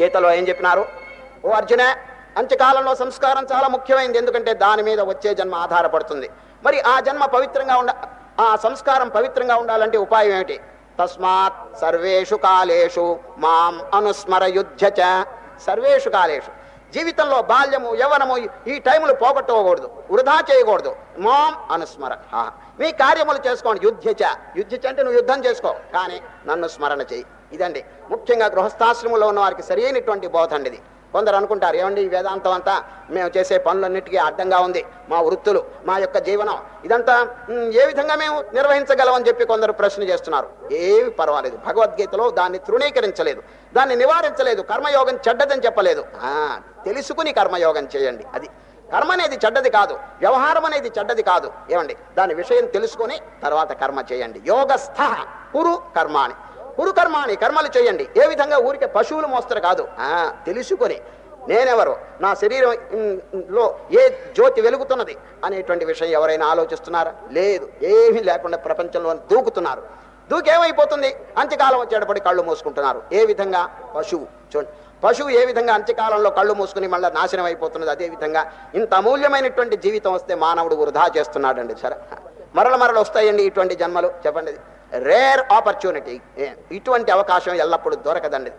గీతలో ఏం చెప్పినారు? ఓ అర్జున అంత్యకాలంలో సంస్కారం చాలా ముఖ్యమైనది ఎందుకంటే దాని మీద వచ్చే జన్మ ఆధారపడుతుంది. మరి ఆ జన్మ పవిత్రంగా ఉండ ఆ సంస్కారం పవిత్రంగా ఉండాలంటే ఉపాయం ఏమిటి? తస్మాత్ సర్వేషు కాలేషు మాం అనుస్మర యుద్ధ చ. సర్వేషు కాలేషు. జీవితంలో బాల్యము యవనము ఈ టైములు పోగొట్టుకోకూడదు. వృధా చేయకూడదు. మాం అనుస్మర మీ కార్యములు చేసుకోండి. యుద్ధచ. యుద్ధచ అంటే నువ్వు యుద్ధం చేసుకో. కానీ నన్ను స్మరణ చేయి. ఇదండి. ముఖ్యంగా గృహస్థాశ్రమంలో ఉన్న వారికి సరైనటువంటి బోధండి ఇది. కొందరు అనుకుంటారు ఏమండి ఈ వేదాంతం అంతా మేము చేసే పనులన్నిటికీ అడ్డంగా ఉంది మా వృత్తులు మా యొక్క జీవనం ఇదంతా ఏ విధంగా మేము నిర్వహించగలమని చెప్పి కొందరు ప్రశ్న చేస్తున్నారు. ఏమి పర్వాలేదు భగవద్గీతలో దాన్ని తృణీకరించలేదు దాన్ని నివారించలేదు కర్మయోగం చెడ్డదని చెప్పలేదు. ఆ, తెలుసుకుని కర్మయోగం చేయండి అది కర్మ అనేది చెడ్డది కాదు వ్యవహారం అనేది చెడ్డది కాదు ఏమండి దాని విషయం తెలుసుకొని తర్వాత కర్మ చేయండి. యోగస్థ కురు కర్మాని కురు కర్మాని కర్మలు చేయండి. ఏ విధంగా ఊరికే పశువులు మోస్తారు కాదు. ఆ, తెలుసుకొని నేనెవరు నా శరీరం లో ఏ జ్యోతి వెలుగుతున్నది అనేటువంటి విషయం ఎవరైనా ఆలోచిస్తున్నారా? లేదు ఏమీ లేకుండా ప్రపంచంలో దూకుతున్నారు. దూకేమైపోతుంది? అంత్యకాలం వచ్చేటప్పటి కళ్ళు మూసుకుంటున్నారు. ఏ విధంగా? పశువు. చూడండి పశువు ఏ విధంగా అంత్యకాలంలో కళ్ళు మూసుకుని మళ్ళీ నాశనం అయిపోతున్నది అదే విధంగా ఇంత అమూల్యమైనటువంటి జీవితం వస్తే మానవుడు వృధా చేస్తున్నాడండి సరే. మరల మరలు వస్తాయండి ఇటువంటి జన్మలు. చెప్పండి. రేర్ ఆపర్చునిటీ ఇటువంటి అవకాశం ఎల్లప్పుడూ దొరకదండి.